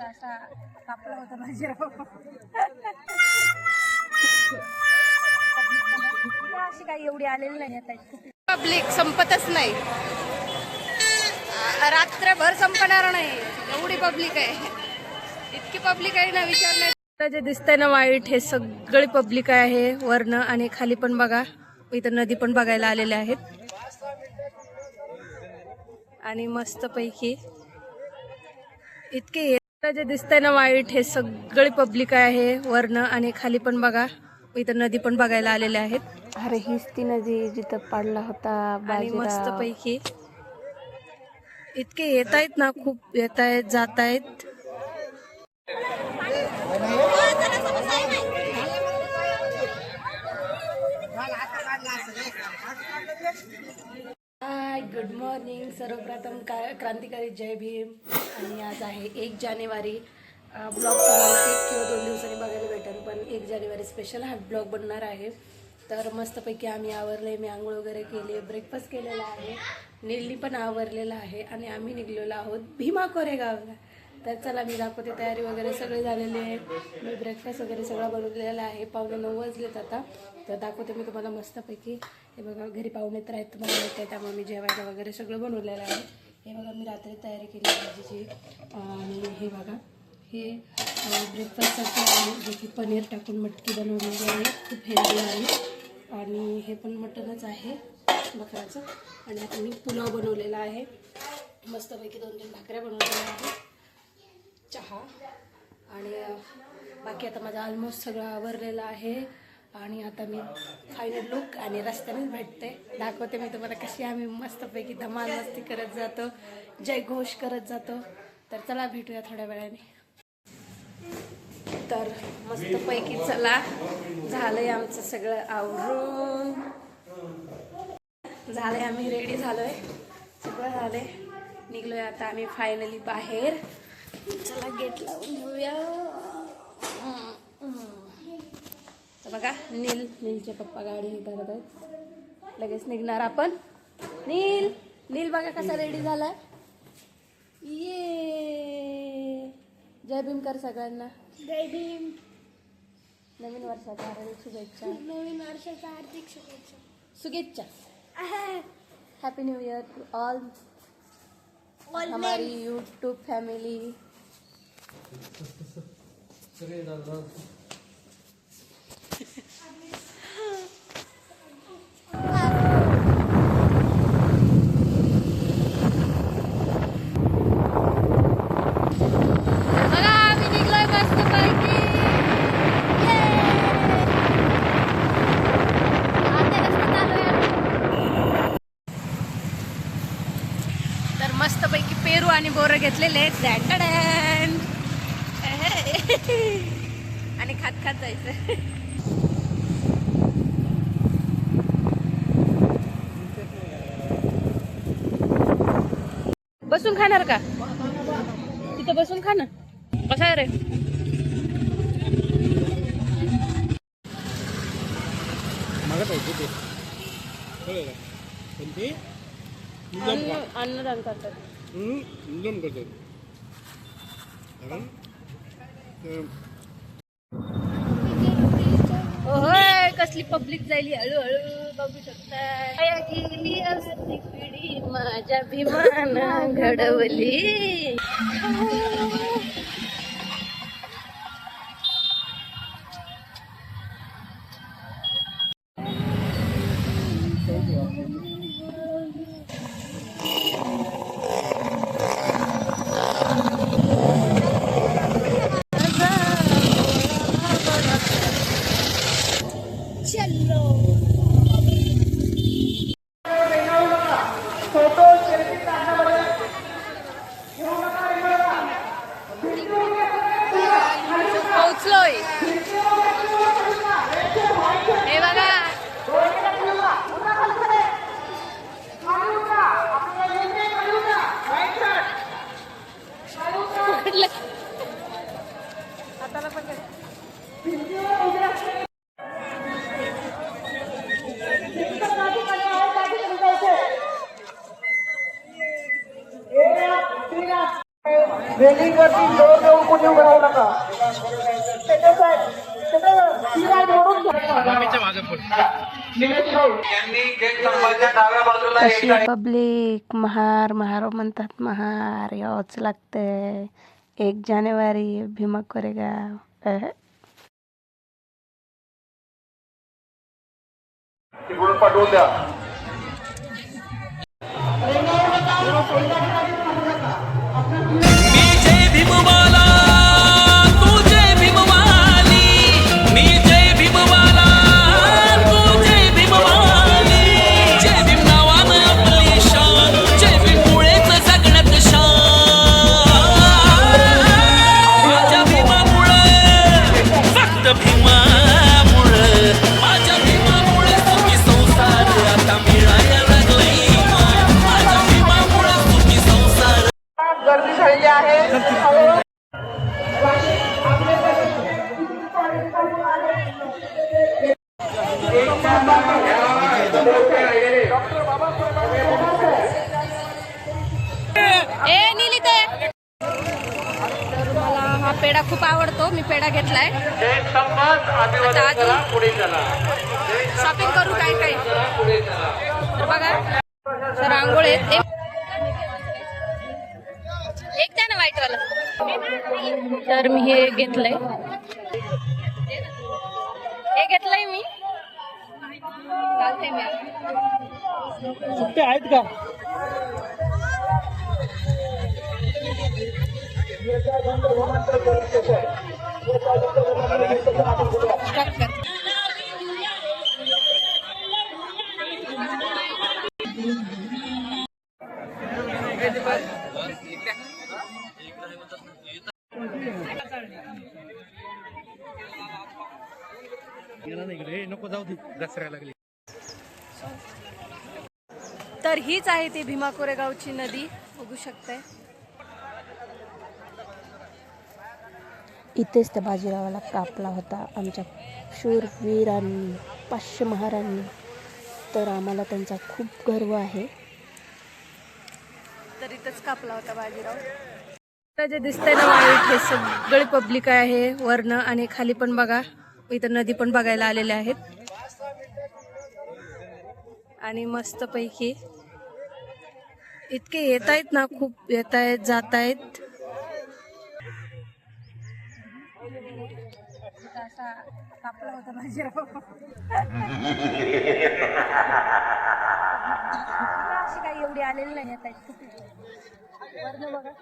तर असा कापला होता बाजीराव. अशी काही एवढी आलेली नाही आता. पब्लिक संपतच नाही. रात्रभर संपणार नाही. एवढी पब्लिक आहे. इतकी पब्लिक आहे ना विचार नाही. जे दिसतंय ना वाईट हे सगळी पब्लिक आहे वरनं आणि खाली पण बघा. इथं नदी पण बघायला आलेले आहेत. आणि मस्त पैकी इतके जे दिसतंय ना वाईट हे सगळी पब्लिक आहे वरनं आणि खाली पण बघा. इथं नदी पण बघायला आलेले आहेत. अरे हीच ती नदी जिथं पडला होता आणि मस्त पैकी इतके येत आहेत ना खूप येत आहेत जात आहेत हाय गुड मॉर्निंग सर्वप्रथम का क्रांतिकारी जय भीम. आणि आज आहे एक जानेवारी. ब्लॉग तुम्हाला एक किंवा दोन दिवसांनी बघायला भेटेल पण एक जानेवारी स्पेशल हा ब्लॉग बनणार आहे. तर मस्तपैकी आम्ही आवरले मी आंघोळ वगैरे केली ब्रेकफास्ट केलेला आहे. नीलनी पण आवरलेला आहे आणि आम्ही निघलेलो आहोत भीमा कोरेगावला. तर चला मी दाखवते तयारी वगैरे सगळी झालेली आहे. मी ब्रेकफास्ट वगैरे सगळं बनवलेला आहे. पाहुणे नऊ वाजलेत आता. तर दाखवते मी तुम्हाला मस्तपैकी. हे बघा घरी पाहुणे तर आहेत तुम्हाला माहिती आहे. त्यामुळे मी जेवायला वगैरे सगळं बनवलेलं आहे. हे बघा मी रात्री तयारी केली भाजीची आणि हे बघा हे ब्रेकफास्टसाठी आहे. जे की पनीर टाकून मटकी बनवलेली आहे. खूप हेल्दी आहे. आणि हे पण मटनच आहे बकराचं आणि आता मी पुलाव बनवलेला आहे. मस्तपैकी दोन तीन भाकऱ्या बनवलेल्या आहेत. चहा. आणि बाकी आता माझा ऑलमोस्ट सगळं आवरलेलं आहे. आणि आता मी फायनल लुक आणि रस्त्यानेच भेटते. दाखवते मी तुम्हाला कशी आम्ही मस्तपैकी धमाल मस्ती करत जातो. जय घोष करत जातो. तर चला भेटूया थोड्या वेळाने. तर मस्तपैकी चला. झालंय आमचं सगळं आवरून. झालंय आम्ही रेडी झालोय. सगळं झालंय. निघलोय आता आम्ही फायनली बाहेर. चला गेट लावून घेऊया. तर बघा नील नीलचे पप्पा गाडी हे करत आहेत. लगेच निघणार आपण. नील नील बघा कसा रेडी झालाय. ये. जय भीम कर सगळ्यांना. जय भीम. नवीन वर्षाच्या हार्दिक शुभेच्छा. नवीन वर्षाचा हार्दिक शुभेच्छा. शुभेच्छा. Happy new year to all हमारी यूट्यूब फैमिली बघा मस्त पैकी तर पेरू आणि बोरं घेतलेले आहेत डॅन आणि खात जायचं बसून खाणार का? तिथं बसून खा ना. कसं आहे रे अन्नदान करतात. करतात. होय कसली पब्लिक जायली हळूहळू बघू शकता गेली असती पिढी माझ्या भीमान घडवली. पकडलं. हाताला पकड जोर देऊन कोणी उभं राहू नका पब्लिक? महार महार म्हणतात महार यावंच लागतंय. एक जानेवारी भीमा कोरेगाव तिकडून पाठवून द्या. मला हा पेढा खूप आवडतो मी पेढा घेतलाय. आता शॉपिंग करू काय काय? तर बघा तर आंघोळ आहेत एक एक द्या ना व्हाईट वाला तर मी हे घेतलंय. हे घेतलंय मी. सुट्टे आहेत का. गेला नाही नको जाऊ दे. दसऱ्या लागली. तर हीच आहे ती भीमा कोरेगावची नदी. बघू शकताय. इथेच त्या बाजीरावाला कापला होता आमच्या शूरवीरांनी पाचशे महारांनी. तर आम्हाला त्यांचा खूप गर्व आहे. तर इथंच कापला होता बाजीराव. आता जे दिसतंय ना हे सगळे पब्लिक आहे वरनं आणि खाली पण बघा. इथं नदी पण बघायला आलेले आहेत. आणि मस्तपैकी. इतके येत आहेत ना खूप येत आहेत जात आहेत होता अशी काही एवढी आलेली नाही येत आहेत बघा.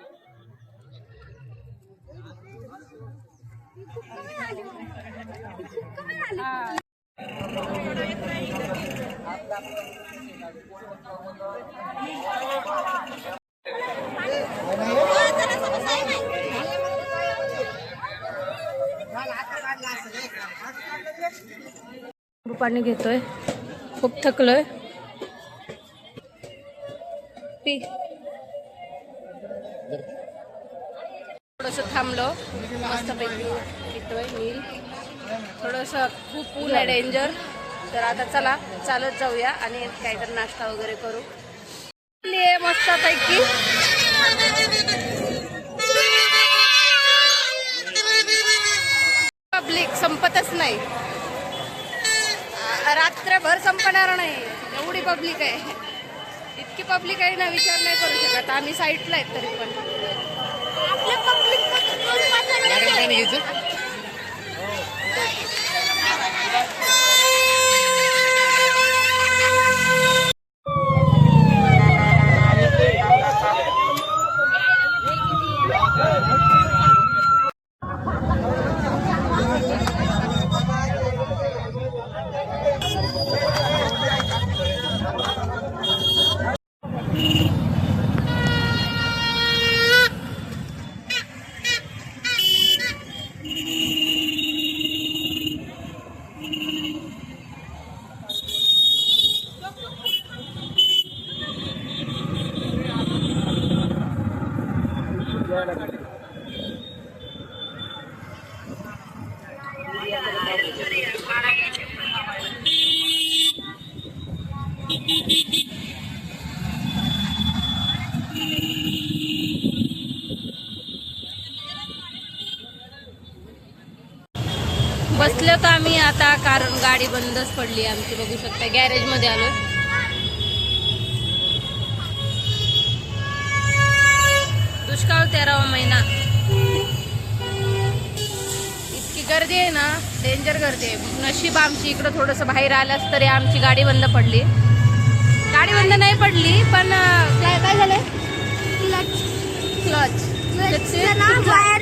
पाणी घेतोय. खूप थकलोय. पी. थोडस थांबलो. मस्तपैकी पितोय नील थोडस खूप ऊन आहे डेंजर तर आता चला चालत जाऊया आणि काहीतरी नाश्ता वगैरे करू. मस्त पैकी पब्लिक संपतच नाही. रात्रभर संपणार नाही. एवढी पब्लिक आहे. इतकी पब्लिक आहे ना विचार नाही करू शकत. आम्ही साईडला आहेत तरी पण. गाडी बंदच पडली आमची बघू शकता. गॅरेजमध्ये आलो दुष्काळ तेरावा महिना. इतकी गर्दी आहे ना डेंजर गर्दी आहे. नशीब आमची इकडं थोडंसं बाहेर आल्यास तरी आमची गाडी बंद पडली. गाडी बंद नाही पडली पण काय काय झालंय? क्लच हा